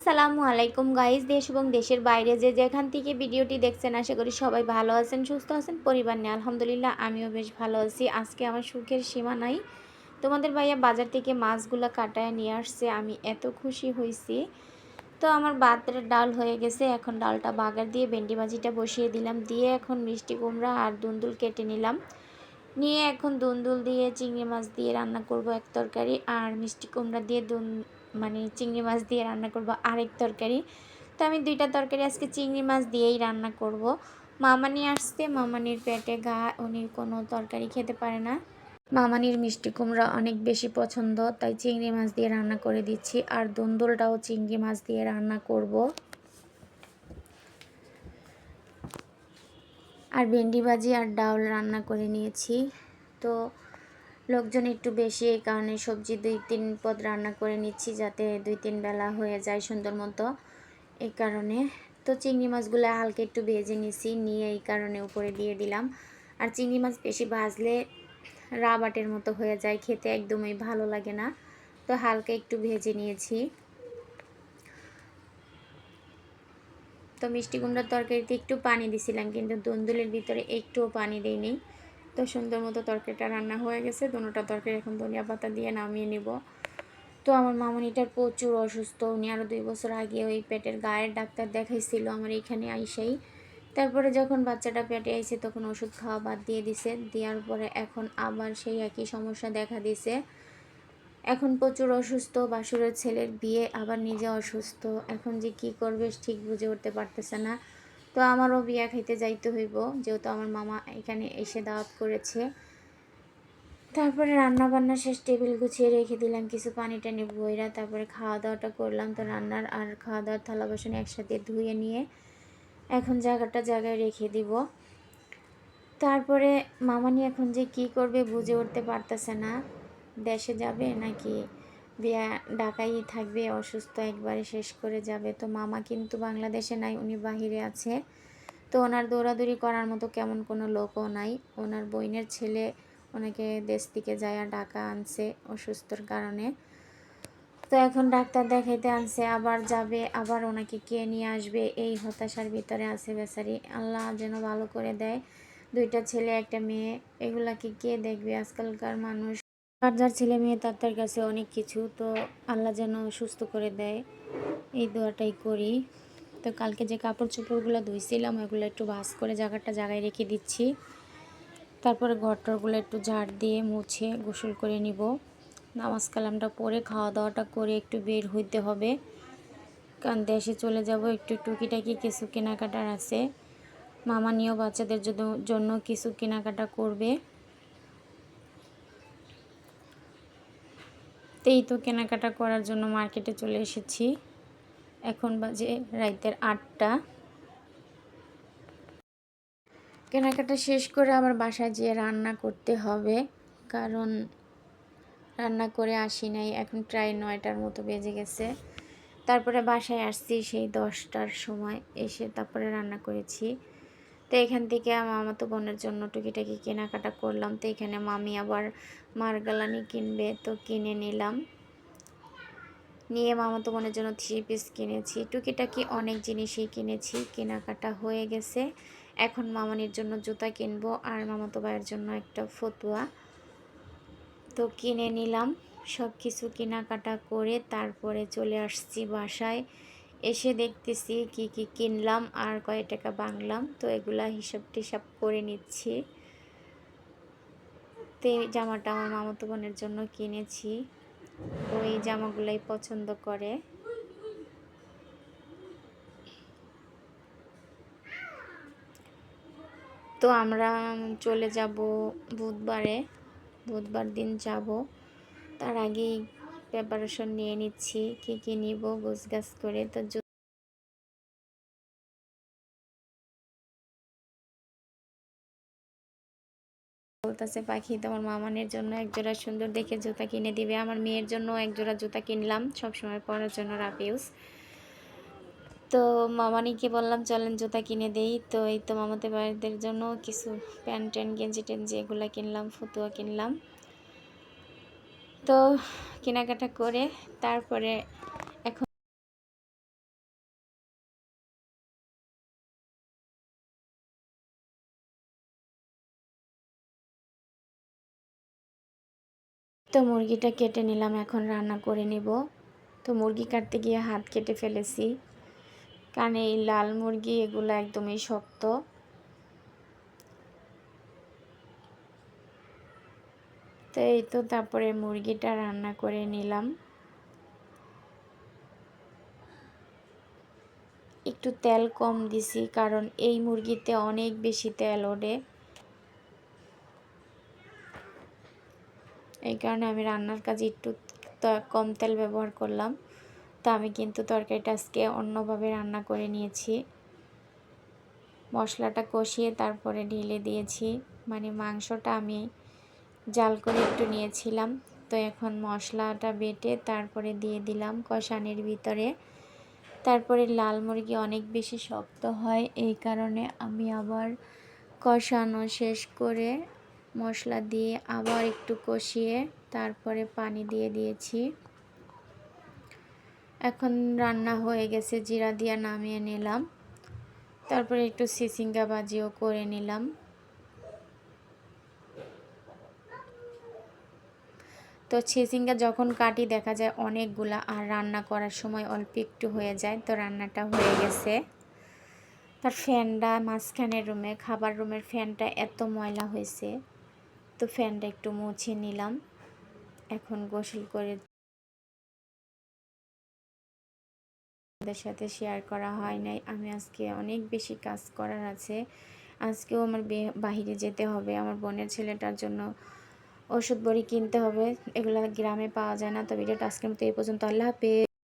আসসালামু আলাইকুম গাইজ দেশ এবং দেশের বাইরে যে যেখান থেকে ভিডিওটি দেখছেন, আশা করি সবাই ভালো আছেন, সুস্থ আছেন, পরিবার নিয়ে আলহামদুলিল্লাহ আমিও বেশ ভালো আছি। আজকে আমার সুখের সীমা নাই। তোমাদের ভাইয়া বাজার থেকে মাছগুলো কাটায় নিয়ে আসছে, আমি এত খুশি হয়েছি তো আমার বাতের ডাল হয়ে গেছে, এখন ডালটা বাগার দিয়ে ভেন্ডি ভাজিটা বসিয়ে দিলাম, দিয়ে এখন মিষ্টি কুমড়া আর দুন্দুল কেটে নিলাম। নিয়ে এখন দুন্দুল দিয়ে চিংড়ি মাছ দিয়ে রান্না করব এক তরকারি, আর মিষ্টি কুমড়া দিয়ে মানে চিংড়ি মাছ দিয়ে রান্না করব আরেক তরকারি। তো আমি দুইটা তরকারি আজকে চিংড়ি মাছ দিয়েই রান্না করব। মামানি আসতে মামানির পেটে গা, উনি কোনো তরকারি খেতে পারে না। মামানির মিষ্টি কুমড়া অনেক বেশি পছন্দ, তাই চিংড়ি মাছ দিয়ে রান্না করে দিচ্ছি। আর দন্দুলটাও চিংড়ি মাছ দিয়ে রান্না করব। আর ভেন্ডি ভাজি আর ডাউল রান্না করে নিয়েছি। তো লোকজন একটু বেশি এই কারণে সবজি দুই তিন পদ রান্না করে নিচ্ছি যাতে দুই তিন বেলা হয়ে যায় সুন্দর মতো। এই কারণে তো চিংড়ি মাছগুলো হালকা একটু ভেজে নিছি, নিয়ে এই কারণে উপরে দিয়ে দিলাম। আর চিংড়ি মাছ বেশি ভাজলে রাবাটের মতো হয়ে যায়, খেতে একদমই ভালো লাগে না। তো হালকা একটু ভেজে নিয়েছি। তো মিষ্টি কুমড়ার তরকারিতে একটু পানি দিছিলাম, কিন্তু দন্দুলের ভিতরে একটুও পানি দিইনি। তো সুন্দর মতো তরকারিটা রান্না হয়ে গেছে। দুটা তরকারি এখন ধনিয়া পাতা দিয়ে নামিয়ে নিব। তো আমার মামনিটার প্রচুর অসুস্থ। উনি আরও দুই বছর আগে ওই পেটের গায়ের ডাক্তার দেখাইছিল আমার এখানে আইসাই। তারপরে যখন বাচ্চাটা পেটে আইছে তখন ওষুধ খাওয়া বাদ দিয়ে দিছে। দেওয়ার পরে এখন আবার সেই একই সমস্যা দেখা দিছে। এখন প্রচুর অসুস্থ, বাসুরের ছেলের বিয়ে, আবার নিজে অসুস্থ। এখন যে কি করবে ঠিক বুঝে উঠতে পারতেছে না। তো আমারও বিয়া খাইতে যাইতে হইব, যেহেতু আমার মামা এখানে এসে দাওয়াত করেছে। তারপরে রান্না বান্না শেষ, টেবিল গুছিয়ে রেখে দিলাম, কিছু পানি টানি বইরা তারপরে খাওয়া দাওয়াটা করলাম। তো রান্নার আর খাওয়া দাওয়ার থালা বাসন একসাথে ধুয়ে নিয়ে এখন জায়গাটা জায়গায় রেখে দিব। তারপরে মামানি এখন যে কি করবে বুঝে উঠতে পারতেছে না। দেশে যাবে নাকি বিয়া ঢাকাই থাকবে, অসুস্থ একবারে শেষ করে যাবে। তো মামা কিন্তু বাংলাদেশে নাই, উনি বাহিরে আছে। তো ওনার দৌড়াদৌড়ি করার মতো কেমন কোনো লোকও নাই। ওনার বইনের ছেলে ওনাকে দেশ থেকে যায় ডাকা আনছে অসুস্থর কারণে। তো এখন ডাক্তার দেখাইতে আনছে, আবার যাবে, আবার ওনাকে কে নিয়ে আসবে, এই হতাশার ভিতরে আছে বেচারি। আল্লাহ যেন ভালো করে দেয়। দুইটা ছেলে, একটা মেয়ে, এগুলাকে কে দেখবে? আজকালকার মানুষ যার যার ছেলে মেয়ে তার কাছে অনেক কিছু, তো আল্লাহ যেন সুস্থ করে দেয়। এই দোয়াটাই করি। তো কালকে যে কাপড় চোপড়গুলো ধুইছিলাম ওগুলো একটু ভাস করে জায়গাটা জায়গায় রেখে দিচ্ছি। তারপরে ঘরটরগুলো একটু ঝাড় দিয়ে মুছে গোসল করে নিব। নামাজ কালামটা পরে খাওয়া দাওয়াটা করে একটু বের হইতে হবে। কারণ দেশে চলে যাব, একটু টুকিটাকি কিছু কেনাকাটার আছে। মামা নিয়েও বাচ্চাদের জন্য কিছু কেনাকাটা করবে। এই তো কেনাকাটা করার জন্য মার্কেটে চলে এসেছি। এখন বাজে রাইতের আটটা। কেনাকাটা শেষ করে আবার বাসায় যেয়ে রান্না করতে হবে, কারণ রান্না করে আসি নাই। এখন প্রায় নয়টার মতো বেজে গেছে। তারপরে বাসায় আসছি সেই দশটার সময়, এসে তারপরে রান্না করেছি। তো এখান থেকে মামাতো বোনের জন্য টুকিটাকি কেনাকাটা করলাম। তো এখানে মামি আবার মারগালানি কিনবে, তো কিনে নিলাম। নিয়ে মামাতো বোনের জন্য থ্রি পিস কিনেছি। টুকিটাকি অনেক জিনিসই কিনেছি, কেনাকাটা হয়ে গেছে। এখন মামানির জন্য জুতা কিনবো আর মামাতো ভাইয়ের জন্য একটা ফতুয়া। তো কিনে নিলাম সব কিছু কেনাকাটা করে তারপরে চলে আসছি বাসায়। এসে দেখতেছি কি কি কিনলাম, আর কয় টাকা বাংলাম। তো এগুলা হিসাব টিসাব করে নিচ্ছি। তো এই জামাটা আমার মামাতো বোনের জন্য কিনেছি। ওই জামাগুলাই পছন্দ করে। তো আমরা চলে যাব বুধবারে। বুধবার দিন যাব। তার আগেই প্রিপারেশন নিয়ে নিচ্ছি, কি কি নিব করে। তো বলতেছে, পাখি তোমার মামানের জন্য একজোড়া সুন্দর দেখে জুতা কিনে দিবে। আমার মেয়ের জন্য এক জোড়া জুতা কিনলাম সবসময় পরার জন্য রাফিউস। তো মামানিকে বললাম, চলেন জুতা কিনে দেই। তো এই তো মামাতে বাড়িদের জন্য কিছু প্যান্ট ট্যান্ট গেঞ্জি টেঞ্জি এগুলো কিনলাম, ফতুয়া কিনলাম। তো কেনাকাটা করে তারপরে এখন তো মুরগিটা কেটে নিলাম, এখন রান্না করে নেব। তো মুরগি কাটতে গিয়ে হাত কেটে ফেলেছি, কারণ এই লাল মুরগি এগুলো একদমই শক্ত। তো এই তো তারপরে মুরগিটা রান্না করে নিলাম। একটু তেল কম দিছি, কারণ এই মুরগিতে অনেক বেশি তেল ওঠে। এই কারণে আমি রান্নার কাজে একটু কম তেল ব্যবহার করলাম। তো আমি কিন্তু তরকারিটা আজকে অন্যভাবে রান্না করে নিয়েছি। মশলাটা কষিয়ে তারপরে ঢেলে দিয়েছি। মানে মাংসটা আমি জাল করে একটু নিয়েছিলাম। তো এখন মশলাটা বেটে তারপরে দিয়ে দিলাম কষানির ভিতরে। তারপরে লাল মুরগি অনেক বেশি শক্ত হয়, এই কারণে আমি আবার কষানো শেষ করে মশলা দিয়ে আবার একটু কষিয়ে তারপরে পানি দিয়ে দিয়েছি। এখন রান্না হয়ে গেছে, জিরা দিয়া নামিয়ে নিলাম। তারপরে একটু সিসিঙ্গা বাজিও করে নিলাম। তো ছিসিঙ্গা যখন কাটি দেখা যায় অনেকগুলা আর রান্না করার সময় অল্প একটু হয়ে যায়। তো রান্নাটা হয়ে গেছে। তার ফ্যানটা মাঝখানের রুমে, খাবার রুমের ফ্যানটা এত ময়লা হয়েছে, তো ফ্যানটা একটু মুছে নিলাম। এখন গোসল করে সাথে শেয়ার করা হয় নাই। আমি আজকে অনেক বেশি কাজ করার আছে। আজকেও আমার বাহিরে যেতে হবে। আমার বোনের ছেলেটার জন্য ওষুধ বড়ি কিনতে হবে। এগুলো গ্রামে পাওয়া যায় না। তো ভিডিওটা আজকের মতো এই পর্যন্ত। আল্লাহ হাফেজ।